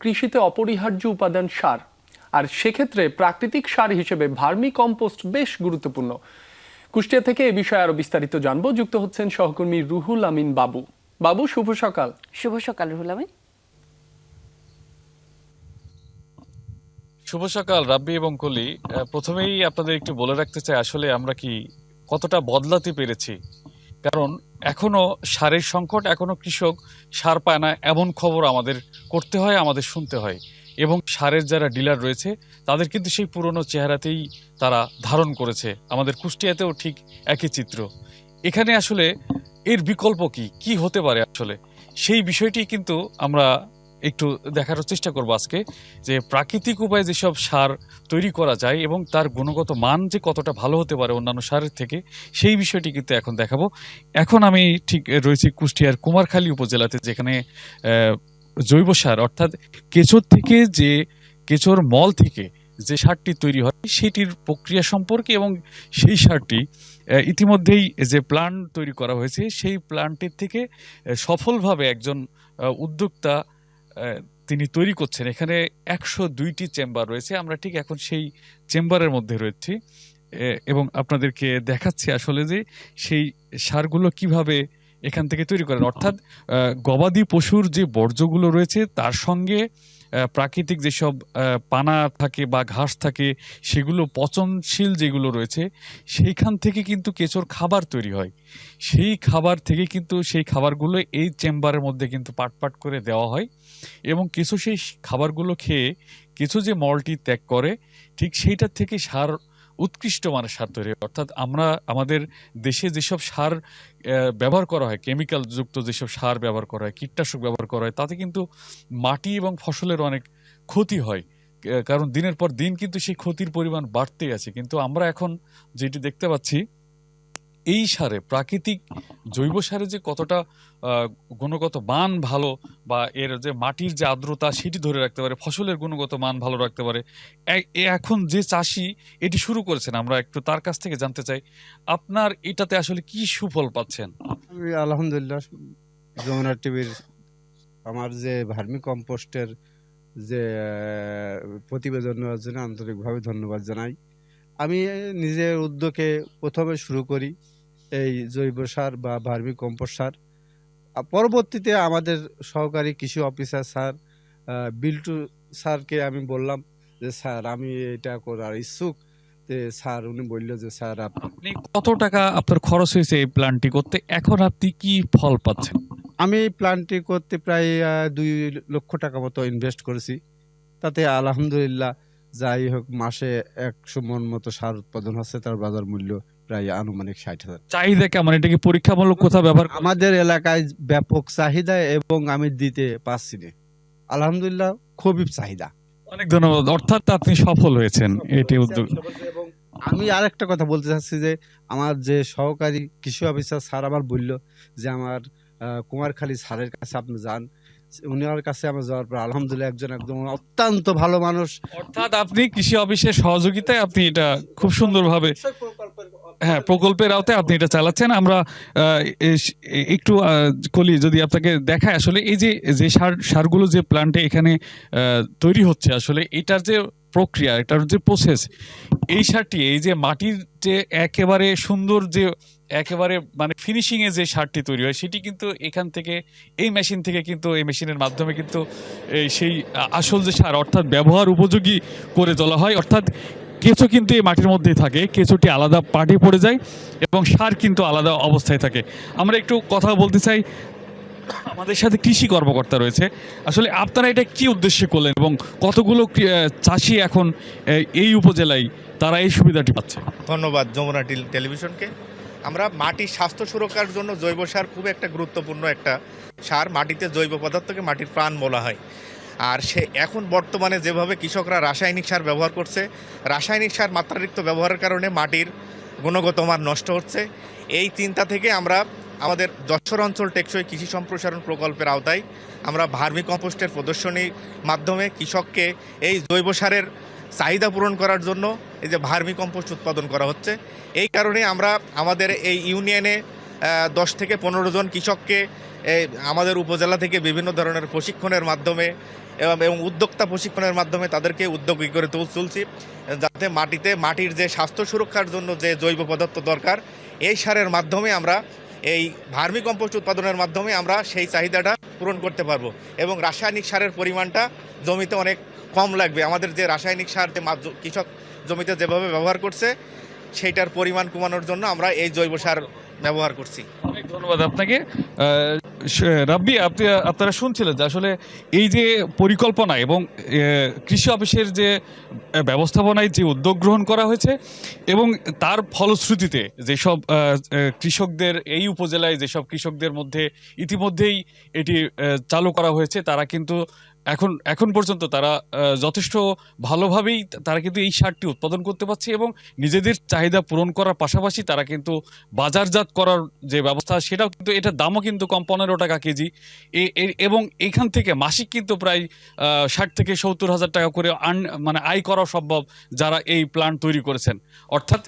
কৃষিতে অপরিহার্য উপাদান সার। আর সেক্ষেত্রে প্রাকৃতিক সার হিসেবে ভার্মি কম্পোস্ট বেশ গুরুত্বপূর্ণ। কুষ্টিয়া থেকে এ বিষয়ে আরও বিস্তারিত জানব। যুক্ত হচ্ছেন সহকর্মী রুহুল আমিন বাবু। বাবু শুভ সকাল। শুভ সকাল রুহুল আমিন। শুভ সকাল রাব্বি এবং কলি। প্রথমেই আপনাদের একটু বলে রাখতে চাই আসলে আমরা কি কতটা বদলাতে পেরেছি? কারণ এখনও সারের সংকট, এখনও কৃষক সার পায় না এমন খবর আমাদের করতে হয়, আমাদের শুনতে হয়। এবং সারের যারা ডিলার রয়েছে, তাদের কিন্তু সেই পুরনো চেহারাতেই তারা ধারণ করেছে। আমাদের কুষ্টিয়াতেও ঠিক একই চিত্র। এখানে আসলে এর বিকল্প কি? কি হতে পারে আসলে? সেই বিষয়টি কিন্তু আমরা একটু দেখার চেষ্টা করব আজকে, যে প্রাকৃতিক উপায়ে যেসব সার তৈরি করা যায় এবং তার গুণগত মান যে কতটা ভালো হতে পারে অন্যান্য সারের থেকে, সেই বিষয়টি কিন্তু এখন দেখাবো। এখন আমি ঠিক রয়েছি কুষ্টিয়ার কুমারখালী উপজেলাতে, যেখানে জৈব সার অর্থাৎ কেঁচোর থেকে যে কেঁচোর মল থেকে যে সারটি তৈরি হয়, সেটির প্রক্রিয়া সম্পর্কে এবং সেই সারটি ইতিমধ্যেই যে প্ল্যান্ট তৈরি করা হয়েছে, সেই প্ল্যান্টের থেকে সফলভাবে একজন উদ্যোক্তা তিনি তৈরি করছেন। এখানে একশো দুইটি চেম্বার রয়েছে। আমরা ঠিক এখন সেই চেম্বারের মধ্যে রয়েছি। এবং আপনাদেরকে দেখাচ্ছি আসলে যে সেই সারগুলো কীভাবে এখান থেকে তৈরি করেন। অর্থাৎ গবাদি পশুর যে বর্জ্যগুলো রয়েছে, তার সঙ্গে প্রাকৃতিক যেসব পানা থাকে বা ঘাস থাকে, সেগুলো পচনশীল যেগুলো রয়েছে, সেইখান থেকে কিন্তু কেঁচোর খাবার তৈরি হয়। সেই খাবার থেকে কিন্তু সেই খাবারগুলো এই চেম্বারের মধ্যে কিন্তু পাট পাট করে দেওয়া হয় এবং কিছু সেই খাবারগুলো খেয়ে কিছু যে মলটি ত্যাগ করে, ঠিক সেইটার থেকে সার উৎকৃষ্ট মানের সার তৈরি। অর্থাৎ আমরা আমাদের দেশে যেসব সার ব্যবহার করা হয় কেমিক্যাল যুক্ত যেসব সার ব্যবহার করা হয়, কীটনাশক ব্যবহার করা হয়, তাতে কিন্তু মাটি এবং ফসলের অনেক ক্ষতি হয় কারণ দিনের পর দিন কিন্তু সেই ক্ষতির পরিমাণ বাড়তে আছে কিন্তু আমরা এখন যেটি দেখতে পাচ্ছি এই সারে, প্রাকৃতিক জৈব সারে যে কতটা গুণগত মান ভালো বা এর যে মাটির যে আর্দ্রতা সেটি ধরে রাখতে পারে, ফসলের গুণগত মান ভালো রাখতে পারে এখন যে চাষি এটি শুরু করেছেন, আমরা একটু তার কাছ থেকে জানতে চাই, আপনার এটাতে আসলে কি সুফল পাচ্ছেন? আলহামদুলিল্লাহ, যমুনা টিভির আমার যে ভার্মি কম্পোস্টের যে প্রতিবেদন নেওয়ার জন্য আন্তরিকভাবে ধন্যবাদ জানাই। আমি নিজের উদ্যোগে প্রথমে শুরু করি। এই জৈব সার বা ভার্মি কম্পোস্ট সার। পরবর্তীতে আমাদের সহকারী কৃষি অফিসার স্যার বিল্টু স্যারকে আমি বললাম যে স্যার আমি এটা করার ইচ্ছুক। যে স্যার উনি বলল যে স্যার আপনি আপনি কত টাকা আপনার খরচ হয়েছে এই প্ল্যানটি করতে? এখন আপনি কি ফল পাচ্ছেন? আমি এই প্ল্যানটি করতে প্রায় দুই লক্ষ টাকা মতো ইনভেস্ট করেছি। তাতে আলহামদুলিল্লাহ যাই হোক মাসে একশো মন মতো সার উৎপাদন হচ্ছে তার বাজার মূল্য প্রায় আনুমানিক ষাট হাজার চাহিদা কেমন? এটা কি পরীক্ষামূলক কোথাও ব্যবহার আমাদের এলাকায় ব্যাপক চাহিদা এবং আমি দিতে পারছি না। আলহামদুলিল্লাহ খুবই চাহিদা। অনেক ধন্যবাদ। অর্থাৎ আপনি সফল হয়েছেন এটি উদ্যোগ এবং আমি আরেকটা কথা বলতে চাচ্ছি যে আমার যে সহকারী কৃষি অফিসার স্যার আমার বলল যে আমার কুমারখালী স্যারের কাছে আপনি যান। উনার কাছে আমার যাওয়ার পর আলহামদুলিল্লাহ একজন একদম অত্যন্ত ভালো মানুষ। অর্থাৎ আপনি কৃষি অফিসের সহযোগিতায় আপনি এটা খুব সুন্দরভাবে হ্যাঁ প্রকল্পের আওতায় আপনি এটা চালাচ্ছেন। আমরা একটু কলি যদি আপনাকে দেখায় আসলে এই যে যে সার, সারগুলো যে প্ল্যান্টে এখানে তৈরি হচ্ছে আসলে, এটার যে প্রক্রিয়া, এটার যে প্রসেস এই সারটি, এই যে মাটির যে একেবারে সুন্দর যে, একেবারে মানে ফিনিশিং এ যে সারটি তৈরি হয়, সেটি কিন্তু এখান থেকে, এই মেশিন থেকে কিন্তু, এই মেশিনের মাধ্যমে কিন্তু সেই আসল যে সার, অর্থাৎ ব্যবহার উপযোগী করে তোলা হয়। অর্থাৎ কেঁচো কিন্তু এই মাটির মধ্যেই থাকে, কেঁচোটি আলাদা পাটে পড়ে যায় এবং সার কিন্তু আলাদা অবস্থায় থাকে। আমরা একটু কথা বলতে চাই, আমাদের সাথে কৃষি কর্মকর্তা রয়েছে। আসলে আপনারা এটা কি উদ্দেশ্যে করলেন এবং কতগুলো চাষি এখন এই উপজেলায় তারা এই সুবিধাটি পাচ্ছে? ধন্যবাদ যমুনা টেল- টেলিভিশনকে। আমরা মাটির স্বাস্থ্য সুরক্ষার জন্য জৈব সার খুব একটা গুরুত্বপূর্ণ একটা সার। মাটিতে জৈব পদার্থকে মাটির প্রাণ বলা হয়। আর সে এখন বর্তমানে যেভাবে কৃষকরা রাসায়নিক সার ব্যবহার করছে, রাসায়নিক সার মাত্রাতিরিক্ত ব্যবহারের কারণে মাটির গুণগত মান নষ্ট হচ্ছে। এই চিন্তা থেকে আমরা আমাদের যশোর অঞ্চল টেকসই কৃষি সম্প্রসারণ প্রকল্পের আওতায় আমরা ভার্মি কম্পোস্টের প্রদর্শনীর মাধ্যমে কৃষককে এই জৈব সারের চাহিদা পূরণ করার জন্য এই যে ভার্মি কম্পোস্ট উৎপাদন করা হচ্ছে। এই কারণে আমরা আমাদের এই ইউনিয়নে দশ থেকে পনেরো জন কৃষককে আমাদের উপজেলা থেকে বিভিন্ন ধরনের প্রশিক্ষণের মাধ্যমে এবং উদ্যোক্তা প্রশিক্ষণের মাধ্যমে তাদেরকে উদ্যোগী করে তুল- তুলছি। যাতে মাটিতে, মাটির যে স্বাস্থ্য সুরক্ষার জন্য যে জৈব পদার্থ দরকার, এই সারের মাধ্যমে আমরা, এই ভার্মি কম্পোস্ট উৎপাদনের মাধ্যমে আমরা সেই চাহিদাটা পূরণ করতে পারব। এবং রাসায়নিক সারের পরিমাণটা জমিতে অনেক কম লাগবে। আমাদের যে রাসায়নিক সার যে কৃষক জমিতে যেভাবে ব্যবহার করছে, সেইটার পরিমাণ কমানোর জন্য আমরা এই জৈব সার ব্যবহার করছি। অনেক ধন্যবাদ আপনাকে। রাব্বি, আপনি, আপনারা শুনছিলেন যে আসলে এই যে পরিকল্পনা এবং কৃষি অফিসের যে ব্যবস্থাপনায় যে উদ্যোগ গ্রহণ করা হয়েছে এবং তার ফলশ্রুতিতে যেসব কৃষকদের এই উপজেলায় যেসব কৃষকদের মধ্যে ইতিমধ্যেই এটি চালু করা হয়েছে, তারা কিন্তু এখন এখন পর্যন্ত তারা যথেষ্ট ভালোভাবেই তারা কিন্তু এই সারটি উৎপাদন করতে পারছে এবং নিজেদের চাহিদা পূরণ করার পাশাপাশি তারা কিন্তু বাজারজাত করার যে ব্যবস্থা, সেটাও কিন্তু, এটার দামও কিন্তু কম, পনেরো টাকা কেজি। এবং এখান থেকে মাসিক কিন্তু প্রায় ষাট থেকে সত্তর হাজার টাকা করে আন মানে আয় করা সম্ভব যারা এই প্ল্যান্ট তৈরি করেছেন। অর্থাৎ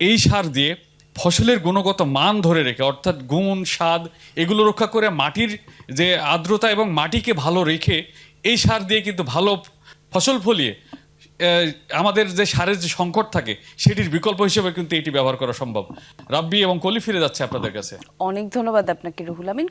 এই সার দিয়ে ফসলের গুণগত মান ধরে রেখে, অর্থাৎ গুণ, স্বাদ, এগুলো রক্ষা করে মাটির যে আর্দ্রতা এবং মাটিকে ভালো রেখে এই সার দিয়ে কিন্তু ভালো ফসল ফলিয়ে আমাদের যে সারের যে সংকট থাকে, সেটির বিকল্প হিসেবে কিন্তু এটি ব্যবহার করা সম্ভব। রাব্বি এবং কলি ফিরে যাচ্ছে আপনাদের কাছে। অনেক ধন্যবাদ আপনাকে, রুহুল আমিন।